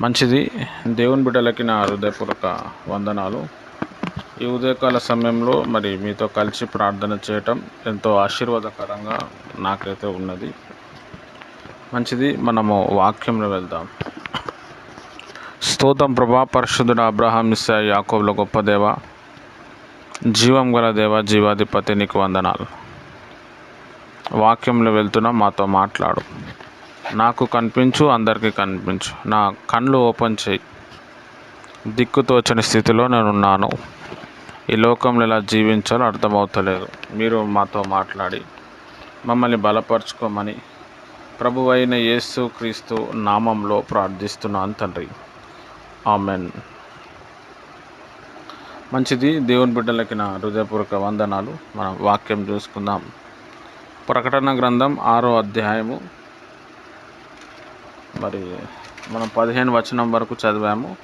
మంచిది. దేవుని బిడ్డలకి నా హృదయపూర్వక వందనాలు. ఈ ఉదయకాల సమయంలో మరి మీతో కలిసి ప్రార్థన చేయటం ఎంతో ఆశీర్వాదకరంగా నాకైతే ఉన్నది. మంచిది మనము వాక్యంలో వెళ్దాం. స్తోత్రం ప్రభా పరిశుద్ధుడు అబ్రహాం ఇస్సా యాకోబుల గొప్ప దేవ జీవం గల దేవ జీవాధిపతి నీకు వందనాలు. వాక్యంలో వెళ్తున్నా మాతో మాట్లాడు. నాకు కనిపించు అందరికీ కనిపించు. నా కళ్ళు ఓపెన్ చేయి. దిక్కుతోచని స్థితిలో నేను ఉన్నాను ఈ లోకంలో ఎలా జీవించాలో అర్థమవుతలేదు. మీరు మాతో మాట్లాడి మమ్మల్ని బలపరుచుకోమని ప్రభు అయిన యేసు క్రీస్తు నామంలో ప్రార్థిస్తున్నాను తండ్రి. ఆమెన్. మంచిది. దేవుని బిడ్డలకి నా హృదయపూర్వక వందనాలు. మనం వాక్యం చూసుకుందాం. ప్రకటన గ్రంథం ఆరో అధ్యాయము మరి మనం పదిహేను వచనం వరకు చదివాము.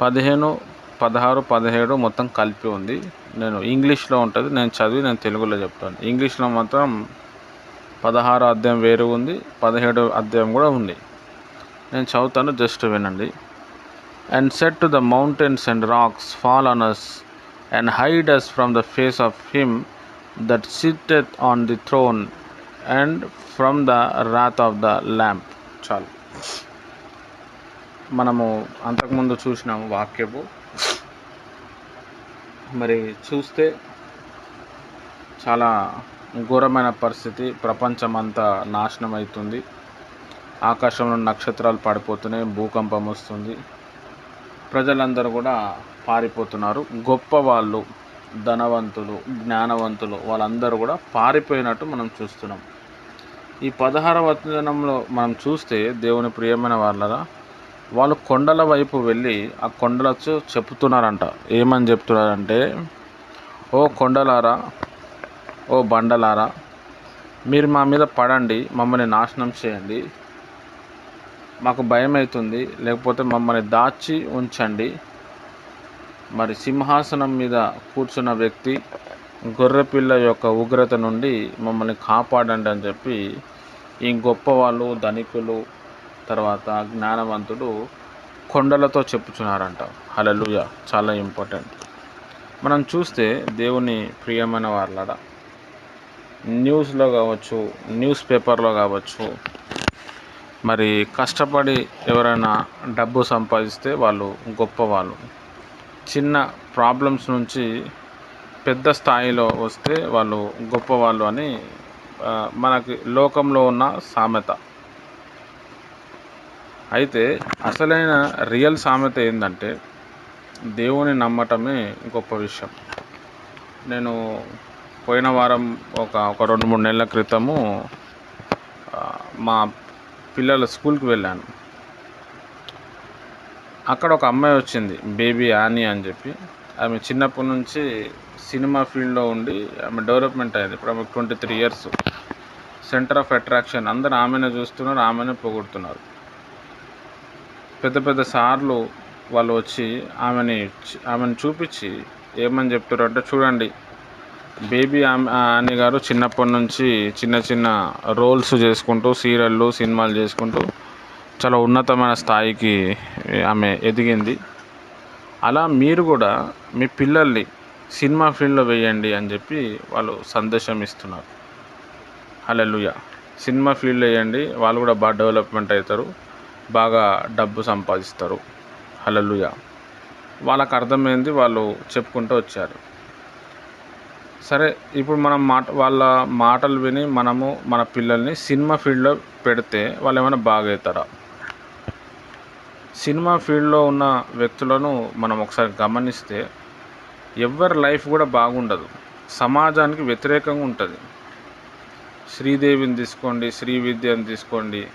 పదిహేను పదహారు పదిహేడు మొత్తం కలిపి ఉంది. నేను ఇంగ్లీష్లో ఉంటుంది నేను చదివి నేను తెలుగులో చెప్తాను. ఇంగ్లీష్లో మాత్రం పదహారు అధ్యాయం వేరు ఉంది పదిహేడు అధ్యాయం కూడా ఉంది. నేను చదువుతాను జస్ట్ వినండి. And said to the mountains and rocks fall on us and hide us from the face of him that sitteth on the throne and from the wrath of the lamb చాలు. మనము అంతకుముందు చూసినాము వాక్యము. మరి చూస్తే చాలా ఘోరమైన పరిస్థితి. ప్రపంచం అంతా నాశనం అవుతుంది ఆకాశంలో నక్షత్రాలు పడిపోతున్నాయి భూకంపం వస్తుంది. ప్రజలందరూ కూడా పారిపోతున్నారు. గొప్ప వాళ్ళు ధనవంతులు జ్ఞానవంతులు వాళ్ళందరూ కూడా పారిపోయినట్టు మనం చూస్తున్నాం. ఈ పదహారవ వచనంలో మనం చూస్తే దేవుని ప్రియమైన వాళ్ళరా వాళ్ళు కొండల వైపు వెళ్ళి ఆ కొండలతో చెప్తున్నారంట ఏమని చెప్తున్నారంటే ఓ కొండలారా ఓ బండలారా మీరు మా మీద పడండి మమ్మల్ని నాశనం చేయండి. మాకు భయం అవుతుంది లేకపోతే మమ్మల్ని దాచి ఉంచండి. మరి సింహాసనం మీద కూర్చున్న వ్యక్తి గొర్రెపిల్ల యొక్క ఉగ్రత నుండి మమ్మల్ని కాపాడండి అని చెప్పి ఈ గొప్ప వాళ్ళు ధనికులు తర్వాత జ్ఞానవంతుడు కొండలతో చెప్పుచున్నారంట. హలలుయ చాలా ఇంపార్టెంట్. మనం చూస్తే దేవుని ప్రియమైన వాళ్ళ న్యూస్లో కావచ్చు న్యూస్ పేపర్లో కావచ్చు మరి కష్టపడి ఎవరైనా డబ్బు సంపాదిస్తే వాళ్ళు గొప్ప వాళ్ళు చిన్న ప్రాబ్లమ్స్ నుంచి పెద్ద స్థాయిలో వస్తే వాళ్ళు గొప్పవాళ్ళు అని మనకి లోకంలో ఉన్న సామెత. అయితే అసలైన రియల్ సామెత ఏంటంటే దేవుని నమ్మటమే గొప్ప విషయం. నేను పోయిన వారం ఒక ఒక రెండు మూడు నెలల క్రితము మా పిల్లల స్కూల్కి వెళ్ళాను. అక్కడ ఒక అమ్మాయి వచ్చింది బేబీ యానీ అని చెప్పి. ఆమె చిన్నప్పటి నుంచి సినిమా ఫీల్డ్లో ఉండి ఆమె డెవలప్మెంట్ అయింది ఇప్పుడు ఆమె twenty three years. Centre of attraction అందరు ఆమెనే చూస్తున్నారు ఆమెనే పొగుడుతున్నారు. పెద్ద పెద్ద సార్లు వాళ్ళు వచ్చి ఆమెని ఆమెను చూపించి ఏమని చెప్తారు అంటే చూడండి. బేబీ ఆమె అని గారు చిన్నప్పటి నుంచి చిన్న చిన్న రోల్స్ చేసుకుంటూ సీరియళ్ళు సినిమాలు చేసుకుంటూ చాలా ఉన్నతమైన స్థాయికి ఆమె ఎదిగింది. అలా మీరు కూడా మీ పిల్లల్ని సినిమా ఫీల్డ్లో వేయండి అని చెప్పి వాళ్ళు సందేశం ఇస్తున్నారు. హల్లెలూయా. సినిమా ఫీల్డ్ వేయండి. వాళ్ళు కూడా బాగా డెవలప్మెంట్ అవుతారు. బాగా డబ్బు సంపాదిస్తారు. హల్లెలూయా. వాళ్ళకు అర్థమైంది వాళ్ళు చెప్పుకుంటూ వచ్చారు. సరే ఇప్పుడు మనం మాట వాళ్ళ మాటలు విని మనము మన పిల్లల్ని సినిమా ఫీల్డ్లో పెడితే వాళ్ళు ఏమైనా బాగా అవుతారా సినిమా ఫీల్డ్లో ఉన్న వ్యక్తులను మనం ఒకసారి గమనిస్తే ఎవరి లైఫ్ కూడా బాగుండదు. సమాజానికి వ్యతిరేకంగా ఉంటుంది. శ్రీదేవిని తీసుకోండి శ్రీ విద్యని తీసుకోండి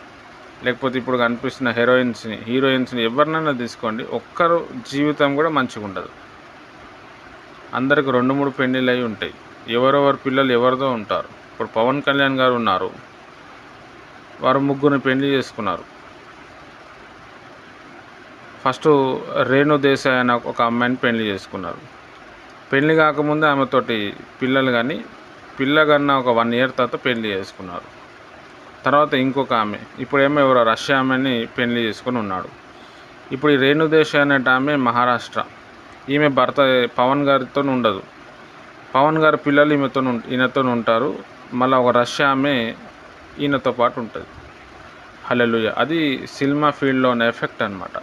లేకపోతే ఇప్పుడు కనిపిస్తున్న హీరోయిన్స్ని హీరోయిన్స్ని ఎవరినైనా తీసుకోండి ఒక్కరు జీవితం కూడా మంచిగా ఉండదు. అందరికి రెండు మూడు పెళ్ళిళ్ళు అయి ఉంటాయి. ఎవరెవరి పిల్లలు ఎవరితో ఉంటారు. ఇప్పుడు పవన్ కళ్యాణ్ గారు ఉన్నారు. వారు ముగ్గురిని పెళ్ళి చేసుకున్నారు. ఫస్ట్ రేణు దేశాయ్ అనే ఒక అమ్మాయిని పెళ్ళి చేసుకున్నారు. పెళ్ళి కాకముందే ఆమెతోటి పిల్లలు కానీ పిల్ల కన్నా ఒక వన్ ఇయర్ తర్వాత పెళ్ళి చేసుకున్నారు. తర్వాత ఇంకొక ఆమె. ఇప్పుడేమో ఎవరో రష్యా ఆమెని పెళ్ళి చేసుకొని ఉన్నాడు. ఇప్పుడు ఈ రేణుదేశ్ అనేట ఆమె మహారాష్ట్ర. ఈమె భర్త పవన్ గారితో ఉండదు. పవన్ గారి పిల్లలు ఈమెతో ఈయనతో ఉంటారు. మళ్ళీ ఒక రష్యా ఆమె ఈయనతో పాటు ఉంటుంది. హలెలుయ అది సినిమా ఫీల్డ్లో ఉన్న ఎఫెక్ట్ అనమాట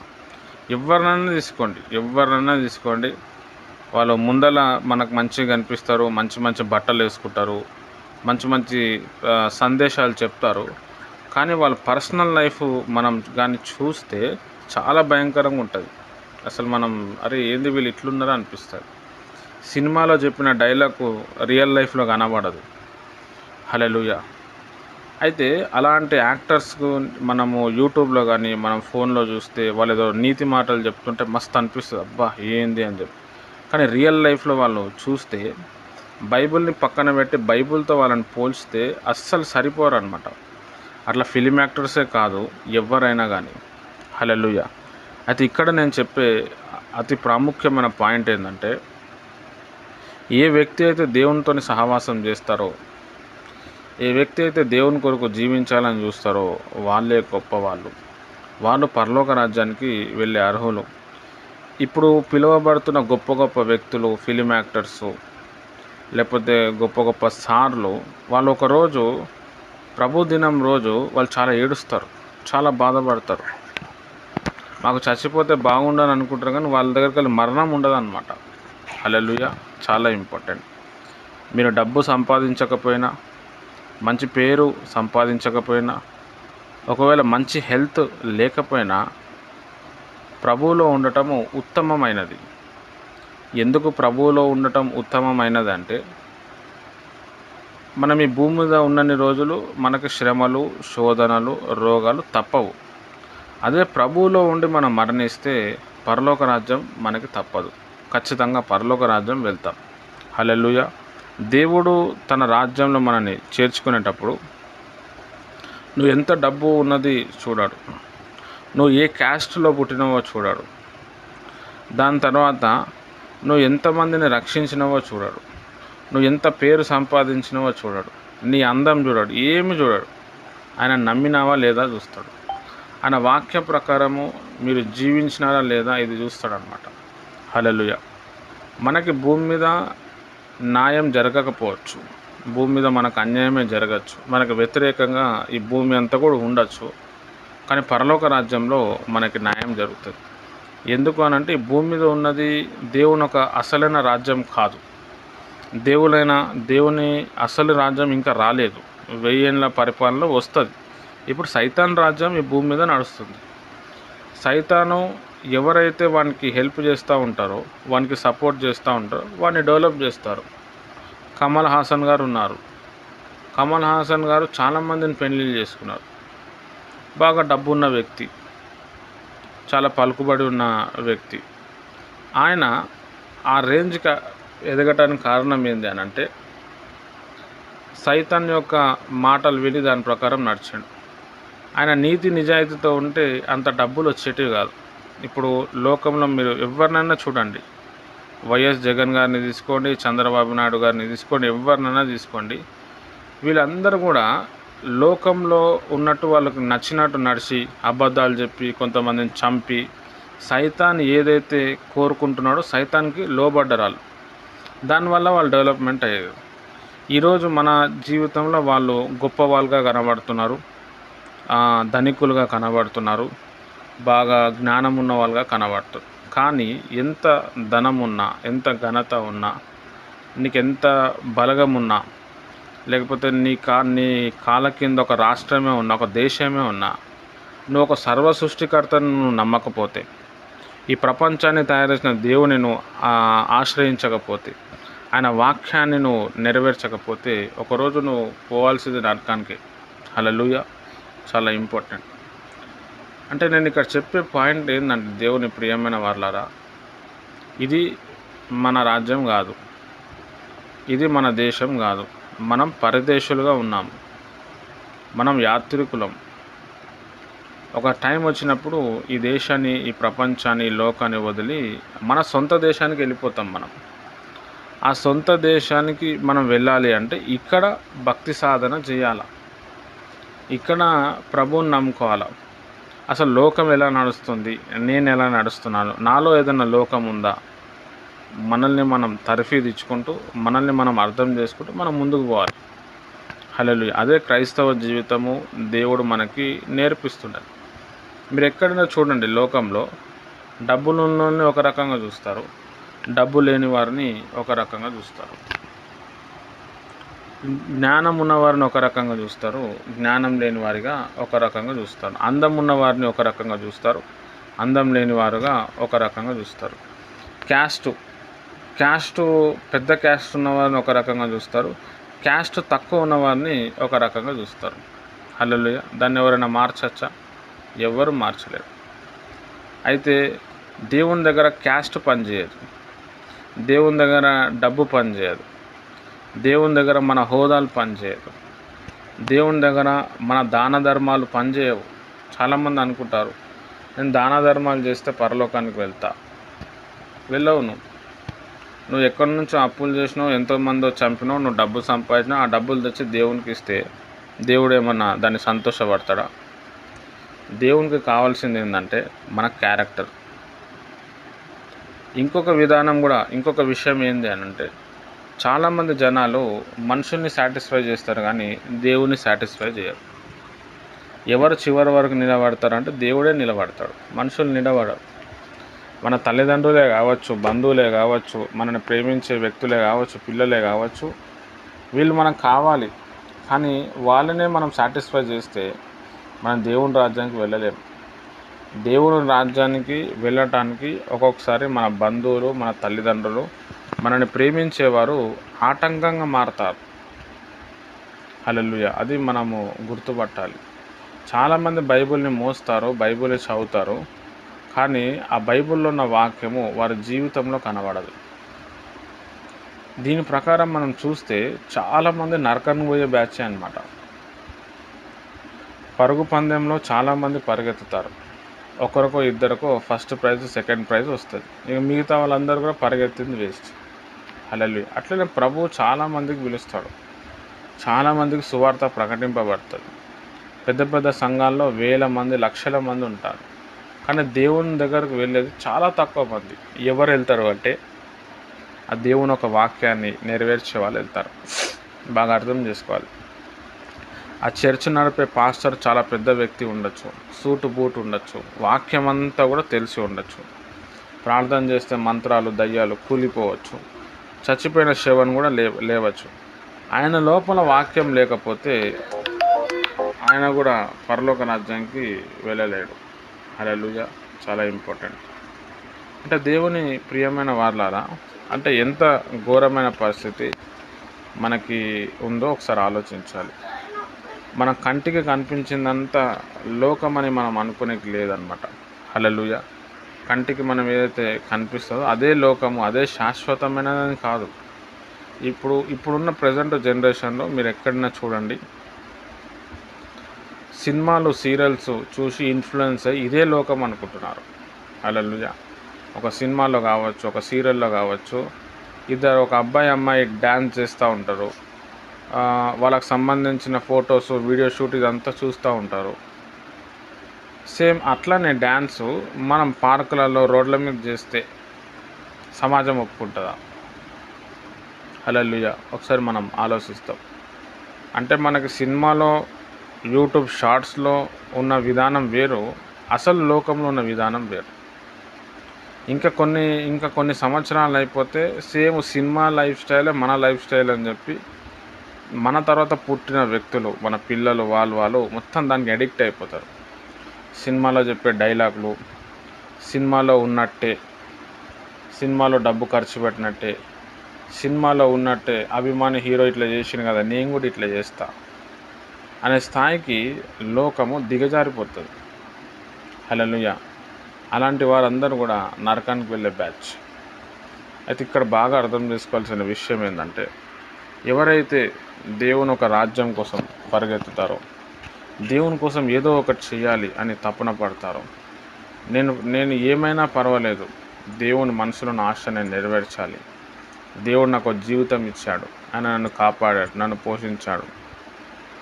ఎవరినైనా తీసుకోండి. ఎవరినైనా తీసుకోండి. వాళ్ళు ముందల మనకు మంచిగా కనిపిస్తారు. మంచి మంచి బట్టలు వేసుకుంటారు. మంచి మంచి సందేశాలు చెప్తారు. కానీ వాళ్ళ పర్సనల్ లైఫ్ మనం కానీ చూస్తే చాలా భయంకరంగా ఉంటుంది. అసలు మనం అరే ఏంది వీళ్ళు ఇట్లున్నారా అనిపిస్తుంది. సినిమాలో చెప్పిన డైలాగ్ రియల్ లైఫ్లో కనబడదు. హలెలుయ అయితే అలాంటి యాక్టర్స్కు మనము యూట్యూబ్లో కానీ మనం ఫోన్లో చూస్తే వాళ్ళు ఏదో నీతి మాటలు చెప్తుంటే మస్తు అనిపిస్తుంది. అబ్బా ఏంది అని చెప్పి. కానీ రియల్ లైఫ్లో వాళ్ళు చూస్తే బైబిల్ని పక్కన పెట్టి బైబిల్తో వాళ్ళని పోల్చితే అస్సలు సరిపోరు అనమాట అట్లా ఫిలిం యాక్టర్సే కాదు ఎవరైనా కానీ హలెలుయ అయితే ఇక్కడ నేను చెప్పే అతి ప్రాముఖ్యమైన పాయింట్ ఏంటంటే ఏ వ్యక్తి అయితే దేవునితో సహవాసం చేస్తారో ఏ వ్యక్తి అయితే దేవుని కొరకు జీవించాలని చూస్తారో వాళ్ళే గొప్ప వాళ్ళు. వాళ్ళు పరలోక రాజ్యానికి వెళ్ళే అర్హులు. ఇప్పుడు పిలువబడుతున్న గొప్ప గొప్ప వ్యక్తులు ఫిలిం యాక్టర్స్ లేకపోతే గొప్ప గొప్ప సార్లు వాళ్ళు ఒకరోజు ప్రభు దినం రోజు వాళ్ళు చాలా ఏడుస్తారు చాలా బాధపడతారు. మాకు చచ్చిపోతే బాగుండని అనుకుంటారు కానీ వాళ్ళ దగ్గరికి వెళ్ళి మరణం ఉండదు అనమాట అలెలుయ చాలా ఇంపార్టెంట్. మీరు డబ్బు సంపాదించకపోయినా మంచి పేరు సంపాదించకపోయినా ఒకవేళ మంచి హెల్త్ లేకపోయినా ప్రభువులో ఉండటము ఉత్తమమైనది. ఎందుకు ప్రభువులో ఉండటం ఉత్తమమైనదంటే మనం ఈ భూమి మీద ఉన్నన్ని రోజులు మనకి శ్రమలు శోధనలు రోగాలు తప్పవు. అదే ప్రభువులో ఉండి మనం మరణిస్తే పరలోక రాజ్యం మనకి తప్పదు. ఖచ్చితంగా పరలోక రాజ్యం వెళ్తాం. హల్లెలూయా. దేవుడు తన రాజ్యంలో మనల్ని చేర్చుకునేటప్పుడు నువ్వు ఎంత డబ్బు ఉన్నది చూడాడు. నువ్వు ఏ క్యాస్ట్లో పుట్టినవో చూడాడు. దాని తర్వాత నువ్వు ఎంతమందిని రక్షించినవో చూడడు. నువ్వు ఎంత పేరు సంపాదించినవో చూడడు. నీ అందం చూడడు ఏమి చూడడు. ఆయన నమ్మినావా లేదా చూస్తాడు. ఆయన వాక్య ప్రకారము మీరు జీవించినారా లేదా ఇది చూస్తాడనమాట హలలుయ మనకి భూమి మీద న్యాయం జరగకపోవచ్చు. భూమి మీద మనకు అన్యాయమే జరగచ్చు. మనకు వ్యతిరేకంగా ఈ భూమి అంతా కూడా ఉండొచ్చు. కానీ పరలోక రాజ్యంలో మనకి న్యాయం జరుగుతుంది. ఎందుకు అనంటే ఈ భూమి మీద ఉన్నది దేవుని ఒక అసలైన రాజ్యం కాదు. దేవులైన దేవుని అసలు రాజ్యం ఇంకా రాలేదు. వెయ్యేళ్ళ పరిపాలన వస్తుంది. ఇప్పుడు సైతాన్ రాజ్యం ఈ భూమి మీద నడుస్తుంది. సైతాను ఎవరైతే వానికి హెల్ప్ చేస్తూ ఉంటారో వానికి సపోర్ట్ చేస్తూ ఉంటారో వాడిని డెవలప్ చేస్తారు. కమల్ హాసన్ గారు ఉన్నారు. కమల్ హాసన్ గారు చాలామందిని పెళ్ళిళ్ళు చేసుకున్నారు. బాగా డబ్బు ఉన్న వ్యక్తి. చాలా పలుకుబడి ఉన్న వ్యక్తి. ఆయన ఆ రేంజ్కి ఎదగటానికి కారణం ఏంది అని అంటే సైతాన్ యొక్క మాటలు విని దాని ప్రకారం నడిచాడు. ఆయన నీతి నిజాయితీతో ఉంటే అంత డబ్బులు వచ్చేటివి కాదు. ఇప్పుడు లోకంలో మీరు ఎవరినైనా చూడండి. వైఎస్ జగన్ గారిని తీసుకోండి చంద్రబాబు నాయుడు గారిని తీసుకోండి ఎవరినైనా తీసుకోండి. వీళ్ళందరూ కూడా లోకంలో ఉన్నట్టు వాళ్ళకు నచ్చినట్టు నడిచి అబద్ధాలు చెప్పి కొంతమందిని చంపి సైతాన్ ఏదైతే కోరుకుంటున్నాడో సైతాన్కి లోబడ్డరాలు. దానివల్ల వాళ్ళు డెవలప్మెంట్ అయ్యేది. ఈరోజు మన జీవితంలో వాళ్ళు గొప్ప వాళ్ళుగా కనబడుతున్నారు. ధనికులుగా కనబడుతున్నారు. బాగా జ్ఞానం ఉన్న వాళ్ళుగా కనబడుతారు కానీ ఎంత ధనం ఉన్నా ఎంత ఘనత ఉన్నా నీకు ఎంత బలగం ఉన్నా లేకపోతే నీ కా నీ కాళ్ళ కింద ఒక రాష్ట్రమే ఉన్నా ఒక దేశమే ఉన్నా నువ్వు ఒక సర్వ సృష్టికర్తను నువ్వు నమ్మకపోతే ఈ ప్రపంచాన్ని తయారు చేసిన దేవుని నువ్వు ఆశ్రయించకపోతే ఆయన వాక్యాన్ని నువ్వు నెరవేర్చకపోతే ఒకరోజు నువ్వు పోవాల్సింది నరకానికి. లూయ చాలా ఇంపార్టెంట్. అంటే నేను ఇక్కడ చెప్పే పాయింట్ ఏంటంటే దేవుని ప్రియమైన వాళ్ళారా ఇది మన రాజ్యం కాదు. ఇది మన దేశం కాదు. మనం పరదేశులుగా ఉన్నాం. మనం యాత్రికులం. ఒక టైం వచ్చినప్పుడు ఈ దేశాన్ని ఈ ప్రపంచాన్ని ఈ లోకాన్ని వదిలి మన సొంత దేశానికి వెళ్ళిపోతాం మనం. ఆ సొంత దేశానికి మనం వెళ్ళాలి అంటే ఇక్కడ భక్తి సాధన చేయాల. ఇక్కడ ప్రభువుని నమ్ముకోవాలా. అసలు లోకం ఎలా నడుస్తుంది? నేను ఎలా నడుస్తున్నాను? నాలో ఏదైనా లోకం ఉందా? మనల్ని మనం తరఫీదిచ్చుకుంటూ మనల్ని మనం అర్థం చేసుకుంటూ మనం ముందుకు పోవాలి. హలో అదే క్రైస్తవ జీవితము దేవుడు మనకి నేర్పిస్తుండాలి మీరు ఎక్కడైనా చూడండి లోకంలో డబ్బులు ఉన్నోళ్ళని ఒక రకంగా చూస్తారు డబ్బు లేని వారిని ఒక రకంగా చూస్తారు. జ్ఞానం ఉన్నవారిని ఒక రకంగా చూస్తారు జ్ఞానం లేని వారిగా ఒక రకంగా చూస్తారు. అందం ఉన్నవారిని ఒక రకంగా చూస్తారు అందం లేని వారుగా ఒక రకంగా చూస్తారు. క్యాస్ట్ క్యాస్ట్ పెద్ద క్యాస్ట్ ఉన్నవారిని ఒక రకంగా చూస్తారు. క్యాస్ట్ తక్కువ ఉన్నవారిని ఒక రకంగా చూస్తారు. హల్లెలూయ. దాన్ని ఎవరైనా మార్చచ్చా? ఎవరు మార్చలేరు. అయితే దేవుని దగ్గర క్యాస్ట్ పనిచేయదు. దేవుని దగ్గర డబ్బు పనిచేయదు. దేవుని దగ్గర మన హోదాలు పనిచేయదు. దేవుని దగ్గర మన దాన ధర్మాలు పనిచేయవు. చాలామంది అనుకుంటారు నేను దాన ధర్మాలు చేస్తే పరలోకానికి వెళ్తా. వెళ్ళవు నువ్వు నువ్వు ఎక్కడి నుంచో అప్పులు చేసినావు ఎంతోమందో చంపినావు నువ్వు డబ్బు సంపాదించినావు ఆ డబ్బులు తెచ్చి దేవునికి ఇస్తే దేవుడు ఏమన్నా దాన్ని సంతోషపడతాడా? దేవునికి కావాల్సింది ఏంటంటే మన క్యారెక్టర్. ఇంకొక విధానం కూడా ఇంకొక విషయం ఏంది అని అంటే చాలామంది జనాలు మనుషుల్ని సాటిస్ఫై చేస్తారు కానీ దేవుని సాటిస్ఫై చేయరు. ఎవరు చివరి వరకు నిలబడతారంటే దేవుడే నిలబడతాడు. మనుషులు నిలబడరు. మన తల్లిదండ్రులే కావచ్చు బంధువులే కావచ్చు మనని ప్రేమించే వ్యక్తులే కావచ్చు పిల్లలే కావచ్చు వీళ్ళు మనకు కావాలి. కానీ వాళ్ళనే మనం సాటిస్ఫై చేస్తే మనం దేవుని రాజ్యానికి వెళ్ళలేము దేవుని రాజ్యానికి వెళ్ళటానికి ఒక్కొక్కసారి మన బంధువులు మన తల్లిదండ్రులు మనని ప్రేమించేవారు ఆటంకంగా మారతారు. హల్లెలూయ. అది మనము గుర్తుపట్టాలి. చాలామంది బైబిల్ని మోస్తారు బైబిల్ చదువుతారు. కానీ ఆ బైబిల్లో ఉన్న వాక్యము వారి జీవితంలో కనబడదు. దీని ప్రకారం మనం చూస్తే చాలామంది నరకానికి పోయే బ్యాచే అనమాట పరుగు పందెంలో చాలామంది పరిగెత్తుతారు. ఒకరికో ఇద్దరికో ఫస్ట్ ప్రైజ్ సెకండ్ ప్రైజ్ వస్తుంది. ఇక మిగతా వాళ్ళందరూ కూడా పరిగెత్తింది వేస్ట్. అలలు అట్లనే ప్రభు చాలామందికి పిలుస్తాడు. చాలామందికి సువార్త ప్రకటింపబడుతుంది. పెద్ద పెద్ద సంఘాల్లో వేల మంది లక్షల మంది ఉంటారు. కానీ దేవుని దగ్గరకు వెళ్ళేది చాలా తక్కువ మంది. ఎవరు వెళ్తారు అంటే ఆ దేవుని ఒక వాక్యాన్ని నెరవేర్చే వాళ్ళు వెళ్తారు. బాగా అర్థం చేసుకోవాలి. ఆ చర్చ్ నడిపే పాస్టర్ చాలా పెద్ద వ్యక్తి ఉండొచ్చు. సూటు బూట్ ఉండొచ్చు. వాక్యం అంతా కూడా తెలిసి ఉండొచ్చు. ప్రార్థన చేస్తే మంత్రాలు దయ్యాలు కూలిపోవచ్చు. చచ్చిపోయిన శవం కూడా లే లేవచ్చు. ఆయన లోపల వాక్యం లేకపోతే ఆయన కూడా పరలోక రాజ్యానికి వెళ్ళలేడు. హలలుగా చాలా ఇంపార్టెంట్. అంటే దేవుని ప్రియమైన వాళ్ళారా అంటే ఎంత ఘోరమైన పరిస్థితి మనకి ఉందో ఒకసారి ఆలోచించాలి. మన కంటికి కనిపించిందంతా లోకమని మనం అనుకునేకి లేదనమాట. హలలుయ కంటికి మనం ఏదైతే కనిపిస్తుందో అదే లోకము అదే శాశ్వతమైనదని కాదు. ఇప్పుడు ఇప్పుడున్న ప్రజెంట్ జనరేషన్లో మీరు ఎక్కడైనా చూడండి సినిమాలు సీరియల్స్ చూసి ఇన్ఫ్లుయెన్స్ అయ్యి ఇదే లోకం అనుకుంటున్నారు. హల్లెలూయ ఒక సినిమాలో కావచ్చు ఒక సీరియల్లో కావచ్చు ఇద్దరు ఒక అబ్బాయి అమ్మాయి డ్యాన్స్ చేస్తూ ఉంటారు. వాళ్ళకి సంబంధించిన ఫొటోస్ వీడియో షూట్ ఇదంతా చూస్తూ ఉంటారు. సేమ్ అట్లనే డ్యాన్సు మనం పార్కులలో రోడ్ల మీద చేస్తే సమాజం ఒప్పుకుంటుందా? హల్లెలూయా ఒకసారి మనం ఆలోచిస్తాం. అంటే మనకి సినిమాలో యూట్యూబ్ షార్ట్స్లో ఉన్న విధానం వేరు అసలు లోకంలో ఉన్న విధానం వేరు. ఇంకా కొన్ని ఇంకా కొన్ని సంవత్సరాలు అయిపోతే సేమ్ సినిమా లైఫ్ స్టైలే మన లైఫ్ స్టైల్ అని చెప్పి మన తర్వాత పుట్టిన వ్యక్తులు మన పిల్లలు వాళ్ళు వాళ్ళు మొత్తం దానికి అడిక్ట్ అయిపోతారు. సినిమాలో చెప్పే డైలాగులు సినిమాలో ఉన్నట్టే సినిమాలో డబ్బు ఖర్చు పెట్టినట్టే సినిమాలో ఉన్నట్టే అభిమాని హీరో ఇట్లా చేసిన కదా నేను కూడా ఇట్లా చేస్తాను అనే స్థాయికి లోకము దిగజారిపోతుంది. హలలుయ అలాంటి వారందరూ కూడా నరకానికి వెళ్ళే బ్యాచ్. అయితే ఇక్కడ బాగా అర్థం చేసుకోవాల్సిన విషయం ఏంటంటే ఎవరైతే దేవుని ఒక రాజ్యం కోసం పరిగెత్తుతారో దేవుని కోసం ఏదో ఒకటి చేయాలి అని తపన పడతారో నేను నేను ఏమైనా పర్వాలేదు. దేవుని మనసులో నా ఆశ నేను నెరవేర్చాలి. దేవుడు నాకు జీవితం ఇచ్చాడు. ఆయన నన్ను కాపాడాడు నన్ను పోషించాడు.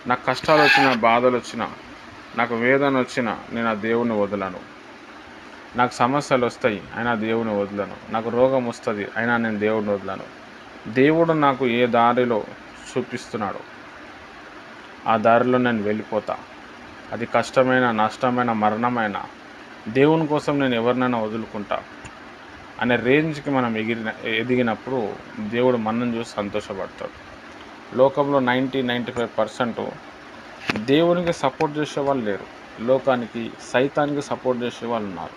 నాకు కష్టాలు వచ్చినా బాధలు వచ్చినా నాకు వేదన వచ్చినా నేను ఆ దేవుని వదలను. నాకు సమస్యలు వస్తాయి అయినా దేవుని వదలను. నాకు రోగం వస్తుంది అయినా నేను దేవుని వదలను. దేవుడు నాకు ఏ దారిలో చూపిస్తున్నాడు ఆ దారిలో నేను వెళ్ళిపోతా. అది కష్టమైన నష్టమైన మరణమైన దేవుని కోసం నేను ఎవరినైనా వదులుకుంటా అనే రేంజ్కి మనం ఎగిరిన ఎదిగినప్పుడు దేవుడు మనం చూసి సంతోషపడతాడు. లోకంలో నైంటీ నైంటీ ఫైవ్ పర్సెంట్ దేవునికి సపోర్ట్ చేసే వాళ్ళు లేరు. లోకానికి సైతానికి సపోర్ట్ చేసే వాళ్ళు ఉన్నారు.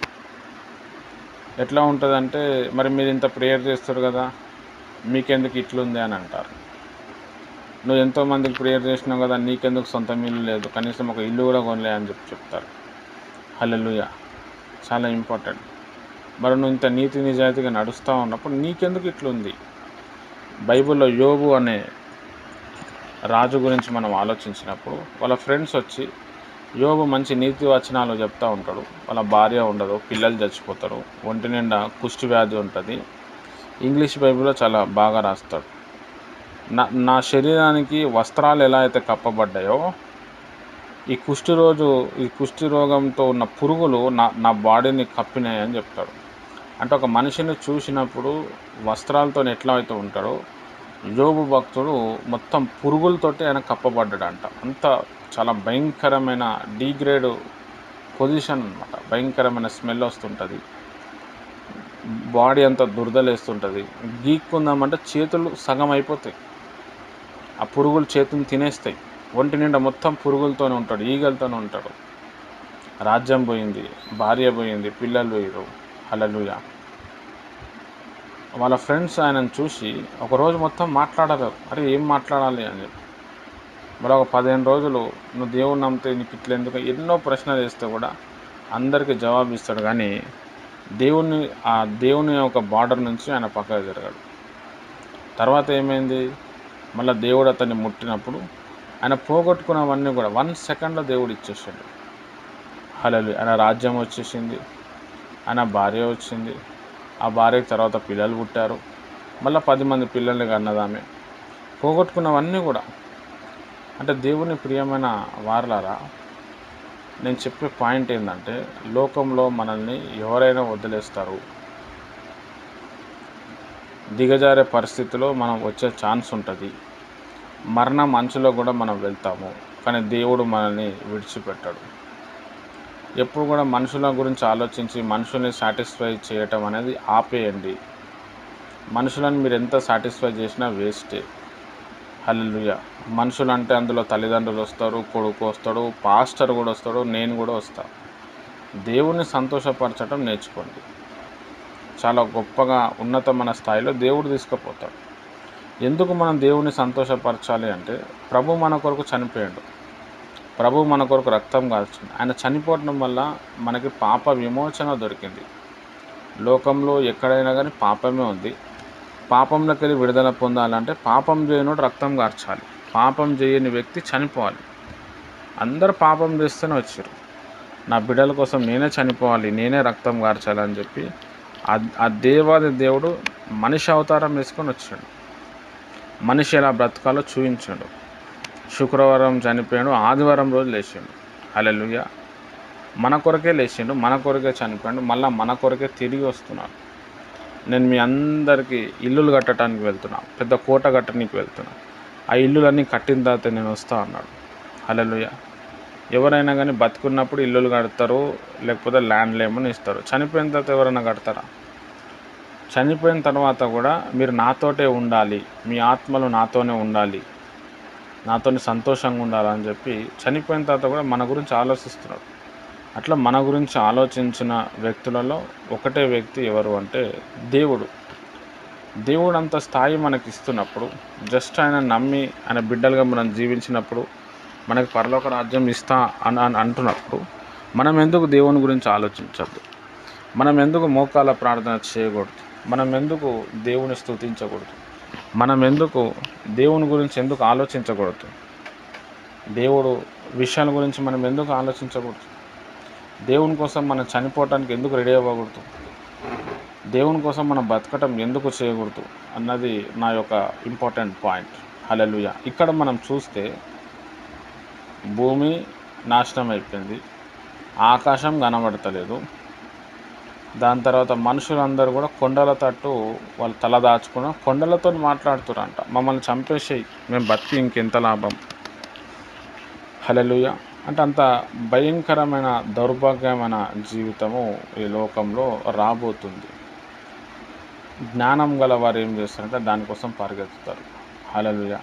ఎట్లా ఉంటుందంటే మరి మీరు ఇంత ప్రేయర్ చేస్తారు కదా మీకెందుకు ఇట్లుంది అని అంటారు. నువ్వు ఎంతోమందికి ప్రేయర్ చేసినావు కదా నీకెందుకు సొంతం ఇల్లు లేదు కనీసం ఒక ఇల్లు కూడా కొనలే అని చెప్పి చెప్తారు. హల్లెలూయా. చాలా ఇంపార్టెంట్. మరి నువ్వు ఇంత నీతి నిజాయితీగా నడుస్తూ ఉన్నప్పుడు నీకెందుకు ఇట్లుంది? బైబిల్లో యోగు అనే రాజు గురించి మనం ఆలోచించినప్పుడు వాళ్ళ ఫ్రెండ్స్ వచ్చి యోగు మంచి నీతి వచనాలు చెప్తూ ఉంటాడు. వాళ్ళ భార్య ఉండదు పిల్లలు చచ్చిపోతారు ఒంటి నిండా కుష్టి వ్యాధి ఉంటుంది. ఇంగ్లీష్ బైబిల్లో చాలా బాగా రాస్తాడు. నా నా శరీరానికి వస్త్రాలు ఎలా అయితే కప్పబడ్డాయో ఈ కుష్టి రోజు ఈ కుష్టి రోగంతో ఉన్న పురుగులు నా నా బాడీని కప్పినాయి అని చెప్తాడు. అంటే ఒక మనిషిని చూసినప్పుడు వస్త్రాలతో ఎట్లా అయితే ఉంటాడో యోగు భక్తుడు మొత్తం పురుగులతోటి ఆయన కప్పబడ్డాడంట. అంత చాలా భయంకరమైన డీగ్రేడ్ పొజిషన్ అనమాట భయంకరమైన స్మెల్ వస్తుంటుంది. బాడీ అంతా దురదలేస్తుంటుంది. గీక్కుందామంటే చేతులు సగం అయిపోతాయి. ఆ పురుగులు చేతులు తినేస్తాయి. ఒంటి నిండా మొత్తం పురుగులతోనే ఉంటాడు. ఈగలతోనే ఉంటాడు. రాజ్యం పోయింది. భార్య పోయింది. పిల్లలు పోయారు అలలుయా వాళ్ళ ఫ్రెండ్స్ ఆయనను చూసి ఒకరోజు మొత్తం మాట్లాడరు. అరే ఏం మాట్లాడాలి అని చెప్పి. మరి ఒక పదిహేను రోజులు నువ్వు దేవుని నమ్మితే నీకు ఇట్లా ఎందుకు? ఎన్నో ప్రశ్నలు వేస్తే కూడా అందరికీ జవాబు ఇస్తాడు. కానీ దేవుని ఆ దేవుని ఒక బార్డర్ నుంచి ఆయన పక్కకు తిరగాడు. తర్వాత ఏమైంది? మళ్ళీ దేవుడు అతన్ని ముట్టినప్పుడు ఆయన పోగొట్టుకున్నవన్నీ కూడా వన్ సెకండ్లో దేవుడు ఇచ్చేసాడు. హలలు ఆయన రాజ్యం వచ్చేసింది. ఆయన భార్య వచ్చింది. ఆ భార్యకు తర్వాత పిల్లలు పుట్టారు. మళ్ళీ పది మంది పిల్లల్ని కన్నదామె పోగొట్టుకున్నవన్నీ కూడా. అంటే దేవుని ప్రియమైన వారలారా నేను చెప్పే పాయింట్ ఏంటంటే లోకంలో మనల్ని ఎవరైనా వదిలేస్తారు. దిగజారే పరిస్థితిలో మనం వచ్చే ఛాన్స్ ఉంటుంది. మరణం అంచులో కూడా మనం వెళ్తాము. కానీ దేవుడు మనల్ని విడిచిపెట్టాడు. ఎప్పుడు కూడా మనుషుల గురించి ఆలోచించి మనుషుల్ని సాటిస్ఫై చేయటం అనేది ఆపేయండి. మనుషులను మీరు ఎంత సాటిస్ఫై చేసినా వేస్టే హల్లుయ మనుషులు అంటే అందులో తల్లిదండ్రులు వస్తారు కొడుకు వస్తాడు పాస్టర్ కూడా వస్తాడు నేను కూడా వస్తాను దేవుణ్ణి సంతోషపరచడం నేర్చుకోండి. చాలా గొప్పగా ఉన్నతమైన స్థాయిలో దేవుడు తీసుకుపోతాడు. ఎందుకు మనం దేవుణ్ణి సంతోషపరచాలి అంటే ప్రభు మన కొరకు చనిపోయాడు. ప్రభు మన కొరకు రక్తం కాల్చింది. ఆయన చనిపోవడం వల్ల మనకి పాప విమోచన దొరికింది. లోకంలో ఎక్కడైనా కానీ పాపమే ఉంది. పాపంలోకి వెళ్ళి విడుదల పొందాలంటే పాపం చేయనోడు రక్తం కార్చాలి. పాపం చేయని వ్యక్తి చనిపోవాలి. అందరు పాపం చేస్తూనే వచ్చారు. నా బిడ్డల కోసం నేనే చనిపోవాలి నేనే రక్తం కార్చాలి అని చెప్పి ఆ దేవాది దేవుడు మనిషి అవతారం వేసుకొని వచ్చాడు. మనిషి ఎలా బ్రతకాలో చూపించాడు. శుక్రవారం చనిపోయాడు ఆదివారం రోజు లేచిండు. హల్లెలూయా. మన కొరకే లేచిండు మన కొరకే చనిపోయాడు మళ్ళీ మన కొరకే తిరిగి వస్తున్నాడు. నేను మీ అందరికీ ఇల్లులు కట్టడానికి వెళ్తున్నా పెద్ద కోట కట్టడానికి వెళ్తున్నా. ఆ ఇల్లులన్నీ కట్టిన తర్వాత నేను వస్తా అన్నాడు. హల్లెలూయా. ఎవరైనా కానీ బతుకున్నప్పుడు ఇల్లులు కడతారు లేకపోతే ల్యాండ్ లేమని ఇస్తారు. చనిపోయిన తర్వాత ఎవరైనా కడతారా? చనిపోయిన తర్వాత కూడా మీరు నాతోటే ఉండాలి మీ ఆత్మలు నాతోనే ఉండాలి. నాతోని సంతోషంగా ఉండాలని చెప్పి చనిపోయిన తర్వాత కూడా మన గురించి ఆలోచిస్తున్నాడు. అట్లా మన గురించి ఆలోచించిన వ్యక్తులలో ఒకటే వ్యక్తి ఎవరు అంటే దేవుడు. దేవుడు అంత స్థాయి మనకి ఇస్తున్నప్పుడు జస్ట్ ఆయన నమ్మి ఆయన బిడ్డలుగా మనం జీవించినప్పుడు మనకి పరలోక రాజ్యం ఇస్తా అని అని అంటున్నప్పుడు మనం ఎందుకు దేవుని గురించి ఆలోచించద్దు? మనం ఎందుకు మోకాల ప్రార్థన చేయకూడదు? మనం ఎందుకు దేవుని స్తుతించకూడదు? మనం ఎందుకు దేవుని గురించి ఎందుకు ఆలోచించకూడదు? దేవుడు విషయాల గురించి మనం ఎందుకు ఆలోచించకూడదు? దేవుని కోసం మనం చనిపోవటానికి ఎందుకు రెడీ అవ్వకూడదు? దేవుని కోసం మనం బతకటం ఎందుకు చేయకూడదు? అన్నది నా యొక్క ఇంపార్టెంట్ పాయింట్ హలలుయ ఇక్కడ మనం చూస్తే భూమి నాశనం అయిపోయింది. ఆకాశం కనబడతలేదు. దాని తర్వాత మనుషులందరూ కూడా కొండల తట్టు వాళ్ళు తల దాచుకుని కొండలతో మాట్లాడుతురంట. మమ్మల్ని చంపేసేయి. మేము బతికి ఇంకెంత లాభం? హలలుయ అంటే అంత భయంకరమైన దౌర్భాగ్యమైన జీవితము ఈ లోకంలో రాబోతుంది. జ్ఞానం గల వారు ఏం చేస్తారంటే దానికోసం పరిగెత్తుతారు. హలలుయ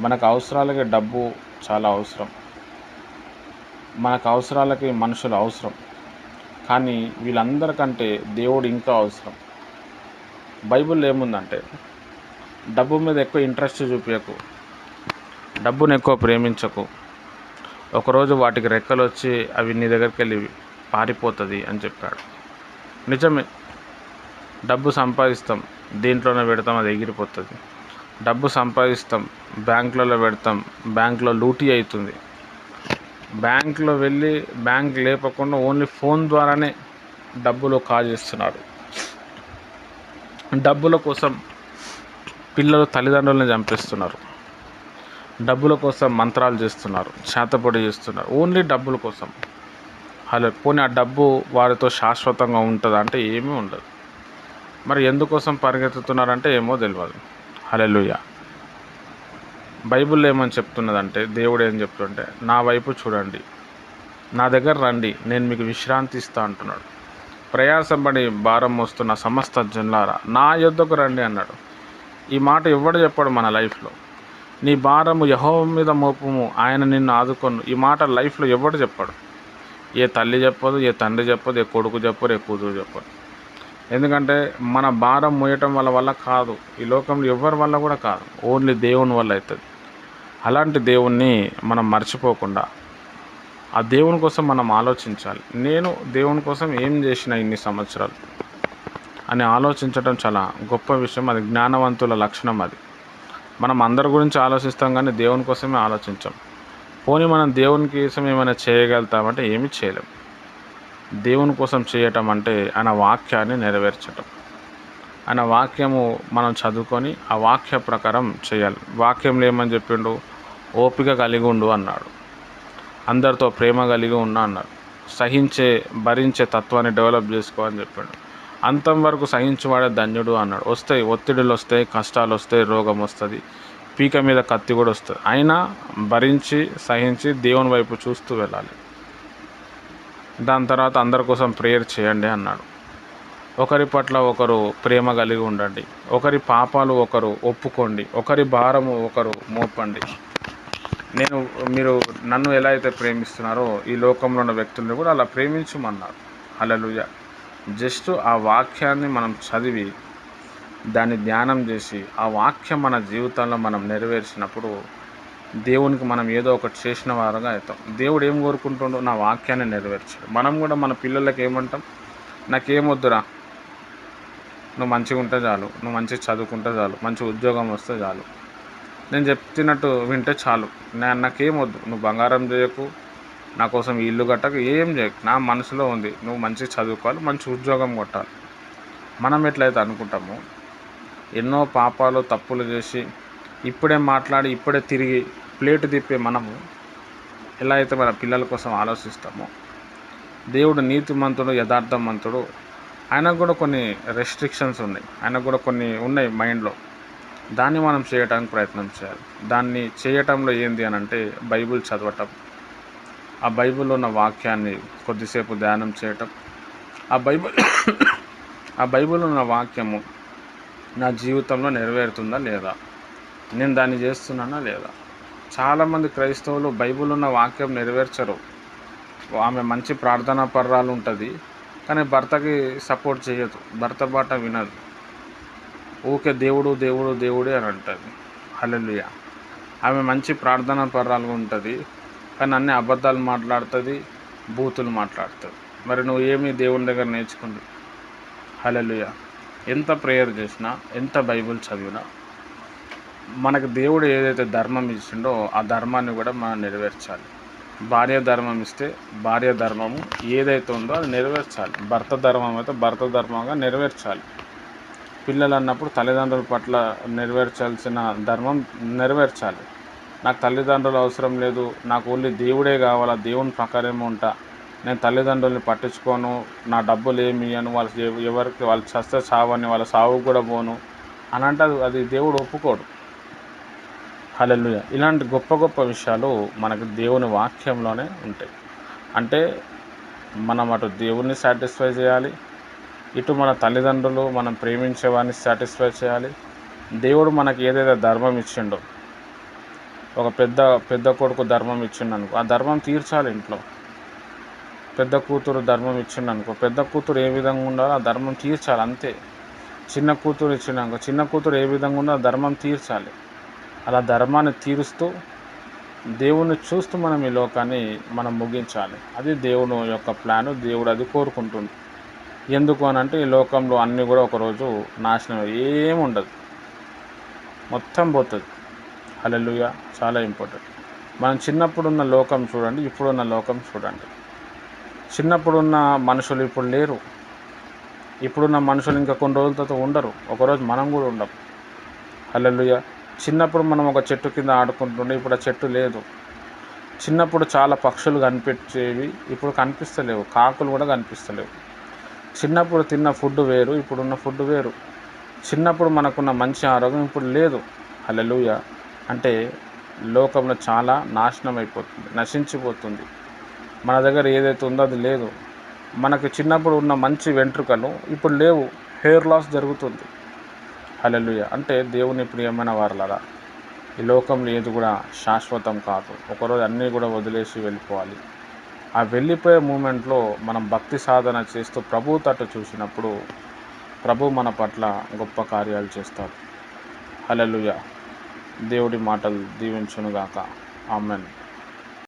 మనకు అవసరాలకి డబ్బు చాలా అవసరం. మనకు అవసరాలకి మనుషులు అవసరం. కానీ వీళ్ళందరికంటే దేవుడు ఇంకా అవసరం. బైబిల్లో ఏముందంటే డబ్బు మీద ఎక్కువ ఇంట్రెస్ట్ చూపించకు డబ్బును ఎక్కువ ప్రేమించకు. ఒకరోజు వాటికి రెక్కలు వచ్చి అవి నీ దగ్గరికి వెళ్ళి పారిపోతుంది అని చెప్పాడు. నిజమే డబ్బు సంపాదిస్తాం దీంట్లోనే పెడతాం అది ఎగిరిపోతుంది. డబ్బు సంపాదిస్తాం బ్యాంకులలో పెడతాం బ్యాంకులో లూటీ అవుతుంది. బ్యాంకులో వెళ్ళి బ్యాంక్ లేపకుండా ఓన్లీ ఫోన్ ద్వారానే డబ్బులు కాజేస్తున్నారు డబ్బుల కోసం పిల్లలు తల్లిదండ్రులను చంపేస్తున్నారు. డబ్బుల కోసం మంత్రాలు చేస్తున్నారు చేతపడి చేస్తున్నారు. ఓన్లీ డబ్బుల కోసం. హలో పోనీ ఆ డబ్బు వారితో శాశ్వతంగా ఉంటుందా అంటే ఏమీ ఉండదు. మరి ఎందుకోసం పరిగెత్తుతున్నారంటే ఏమో తెలియదు హలెలుయ బైబిల్లో ఏమని చెప్తున్నదంటే దేవుడు ఏం చెప్తుంటే నా వైపు చూడండి నా దగ్గర రండి నేను మీకు విశ్రాంతి ఇస్తా అంటున్నాడు. ప్రయాసపడి భారం మోస్తున్న సమస్త జనులారా నా యొద్దకు రండి అన్నాడు. ఈ మాట ఎవడు చెప్పాడు మన లైఫ్లో. నీ భారము యహో మీద మోపము ఆయన నిన్ను ఆదుకొను. ఈ మాట లైఫ్లో ఎవడు చెప్పాడు. ఏ తల్లి చెప్పదు ఏ తండ్రి చెప్పదు ఏ కొడుకు చెప్పరు ఏ కూతురు చెప్పరు ఎందుకంటే మన భారం మోయటం వల్ల వల్ల కాదు. ఈ లోకంలో ఎవరి వల్ల కూడా కాదు. ఓన్లీ దేవుని వల్ల అవుతుంది. అలాంటి దేవుణ్ణి మనం మర్చిపోకుండా ఆ దేవుని కోసం మనం ఆలోచించాలి. నేను దేవుని కోసం ఏం చేసిన ఇన్ని సంవత్సరాలు అని ఆలోచించడం చాలా గొప్ప విషయం. అది జ్ఞానవంతుల లక్షణం అది. మనం అందరి గురించి ఆలోచిస్తాం కానీ దేవుని కోసమే ఆలోచించాం. పోనీ మనం దేవుని కోసం ఏమైనా చేయగలుగుతామంటే ఏమీ చేయలేం. దేవుని కోసం చేయటం అంటే ఆయన వాక్యాన్ని నెరవేర్చటం. ఆయన వాక్యము మనం చదువుకొని ఆ వాక్య ప్రకారం చేయాలి. వాక్యంలో ఏమని చెప్పిండు? ఓపిక కలిగి ఉండు అన్నాడు. అందరితో ప్రేమ కలిగి ఉన్నా అన్నాడు. సహించే భరించే తత్వాన్ని డెవలప్ చేసుకో అని చెప్పాడు. అంతం వరకు సహించువాడే ధన్యుడు అన్నాడు. వస్తాయి ఒత్తిడులు వస్తాయి కష్టాలు వస్తాయి రోగం వస్తుంది. పీక మీద కత్తి కూడా వస్తుంది. అయినా భరించి సహించి దేవుని వైపు చూస్తూ వెళ్ళాలి. దాని తర్వాత అందరి కోసం ప్రేయర్ చేయండి అన్నాడు. ఒకరి పట్ల ఒకరు ప్రేమ కలిగి ఉండండి. ఒకరి పాపాలు ఒకరు ఒప్పుకోండి. ఒకరి భారము ఒకరు మోపండి. నేను మీరు నన్ను ఎలా అయితే ప్రేమిస్తున్నారో ఈ లోకంలో ఉన్న వ్యక్తుల్ని కూడా అలా ప్రేమించమన్నారు. హల్లెలూయ. జస్ట్ ఆ వాక్యాన్ని మనం చదివి దాన్ని ధ్యానం చేసి ఆ వాక్యం మన జీవితంలో మనం నెరవేర్చినప్పుడు దేవునికి మనం ఏదో ఒకటి చేసిన వారుగా అవుతాం. దేవుడు ఏం కోరుకుంటుండో నా వాక్యాన్ని నెరవేర్చాడు. మనం కూడా మన పిల్లలకి ఏమంటాం? నాకేమొద్దురా? నువ్వు మంచిగా ఉంటే చాలు. నువ్వు మంచిగా చదువుకుంటే చాలు. మంచి ఉద్యోగం వస్తే చాలు. నేను చెప్తున్నట్టు వింటే చాలు. నేను నాకేం వద్దు. నువ్వు బంగారం చేయకు. నా కోసం ఈ ఇల్లు కట్టకు. ఏం చేయకు. నా మనసులో ఉంది. నువ్వు మంచిగా చదువుకోవాలి. మంచి ఉద్యోగం కొట్టాలి. మనం ఎట్లయితే అనుకుంటామో ఎన్నో పాపాలు తప్పులు చేసి ఇప్పుడే మాట్లాడి ఇప్పుడే తిరిగి ప్లేటు తిప్పే మనము ఎలా అయితే మన పిల్లల కోసం ఆలోచిస్తామో దేవుడు నీతిమంతుడు యథార్థమంతుడు ఆయనకు కూడా కొన్ని రెస్ట్రిక్షన్స్ ఉన్నాయి. ఆయనకు కూడా కొన్ని ఉన్నాయి మైండ్లో. దాన్ని మనం చేయటానికి ప్రయత్నం చేయాలి. దాన్ని చేయటంలో ఏంది అని అంటే బైబిల్ చదవటం. ఆ బైబిల్లో ఉన్న వాక్యాన్ని కొద్దిసేపు ధ్యానం చేయటం. ఆ బైబిల్ ఆ బైబిల్లో ఉన్న వాక్యము నా జీవితంలో నెరవేరుతుందా లేదా? నేను దాన్ని చేస్తున్నానా లేదా? చాలామంది క్రైస్తవులు బైబిల్ ఉన్న వాక్యం నెరవేర్చరు. ఆమె మంచి ప్రార్థనా పర్రాలు ఉంటుంది కానీ భర్తకి సపోర్ట్ చేయదు. భర్త బాట వినదు. ఊకే దేవుడు దేవుడు దేవుడే అని అంటుంది. హల్లెలూయ. ఆమె మంచి ప్రార్థన పర్రాలుగా ఉంటుంది. కానీ అన్ని అబద్ధాలు మాట్లాడుతుంది బూతులు మాట్లాడుతుంది. మరి నువ్వు ఏమి దేవుని దగ్గర నేర్చుకుంది హల్లెలూయ. ఎంత ప్రేయర్ చేసినా ఎంత బైబిల్ చదివినా మనకు దేవుడు ఏదైతే ధర్మం ఇచ్చిండో ఆ ధర్మాన్ని కూడా మనం నెరవేర్చాలి. భార్య ధర్మం ఇస్తే భార్య ధర్మము ఏదైతే ఉందో అది నెరవేర్చాలి. భర్త ధర్మం అయితే భర్త ధర్మంగా నెరవేర్చాలి. పిల్లలు అన్నప్పుడు తల్లిదండ్రుల పట్ల నెరవేర్చాల్సిన ధర్మం నెరవేర్చాలి. నాకు తల్లిదండ్రులు అవసరం లేదు నాకు ఓన్లీ దేవుడే కావాలా దేవుని ప్రకారమే ఉంటా. నేను తల్లిదండ్రుల్ని పట్టించుకోను నా డబ్బులు ఏమి ఇయ్యను వాళ్ళు ఎవరికి వాళ్ళు చస్తే చావని వాళ్ళ సావుకు కూడా పోను అని అంటే అది- అది దేవుడు ఒప్పుకోడు. హల్లెలూయా. ఇలాంటి గొప్ప గొప్ప విషయాలు మనకు దేవుని వాక్యంలోనే ఉంటాయి. అంటే మనం అటు దేవుణ్ణి సాటిస్ఫై చేయాలి ఇటు మన తల్లిదండ్రులు మనం ప్రేమించే వారిని సాటిస్ఫై చేయాలి. దేవుడు మనకి ఏదైతే ధర్మం ఇచ్చిండో ఒక పెద్ద పెద్ద కొడుకు ధర్మం ఇచ్చిండు అనుకో ఆ ధర్మం తీర్చాలి ఇంట్లో. పెద్ద కూతురు ధర్మం ఇచ్చిండు అనుకో పెద్ద కూతురు ఏ విధంగా ఉండాలో ఆ ధర్మం తీర్చాలి అంతే. చిన్న కూతురు ఇచ్చిండనుకో చిన్న కూతురు ఏ విధంగా ఉందో ఆ ధర్మం తీర్చాలి. అలా ధర్మాన్ని తీరుస్తూ దేవుణ్ణి చూస్తూ మనం ఈ లోకాన్ని మనం ముగించాలి. అది దేవుని యొక్క ప్లాను దేవుడు అది కోరుకుంటుంది ఎందుకు అని అంటే ఈ లోకంలో అన్నీ కూడా ఒకరోజు నాశనం ఏమి ఉండదు. మొత్తం పోతుంది. హల్లెలూయా చాలా ఇంపార్టెంట్. మనం చిన్నప్పుడున్న లోకం చూడండి ఇప్పుడున్న లోకం చూడండి. చిన్నప్పుడున్న మనుషులు ఇప్పుడు లేరు. ఇప్పుడున్న మనుషులు ఇంకా కొన్ని రోజుల తర్వాత ఉండరు. ఒకరోజు మనం కూడా ఉండం. హల్లెలూయా. చిన్నప్పుడు మనం ఒక చెట్టు కింద ఆడుకుంటుండే ఇప్పుడు ఆ చెట్టు లేదు. చిన్నప్పుడు చాలా పక్షులు కనిపించేవి ఇప్పుడు కనిపిస్తలేవు. కాకులు కూడా కనిపిస్తలేవు. చిన్నప్పుడు తిన్న ఫుడ్ వేరు ఇప్పుడున్న ఫుడ్ వేరు. చిన్నప్పుడు మనకున్న మంచి ఆరోగ్యం ఇప్పుడు లేదు. హల్లెలూయ. అంటే లోకంలో చాలా నాశనం అయిపోతుంది నశించిపోతుంది. మన దగ్గర ఏదైతే ఉందో అది లేదు. మనకు చిన్నప్పుడు ఉన్న మంచి వెంట్రుకలు ఇప్పుడు లేవు. హెయిర్ లాస్ జరుగుతుంది. హల్లెలూయ. అంటే దేవుని ప్రియమైన వారలరా ఈ లోకంలో ఏది కూడా శాశ్వతం కాదు. ఒకరోజు అన్నీ కూడా వదిలేసి వెళ్ళిపోవాలి. ఆ వెళ్ళిపోయే మూమెంట్లో మనం భక్తి సాధన చేస్తూ ప్రభు తట్టు చూసినప్పుడు ప్రభు మన పట్ల గొప్ప కార్యాలు చేస్తారు. హలలుయ దేవుడి మాటలు దీవించునుగాక. ఆమెన్.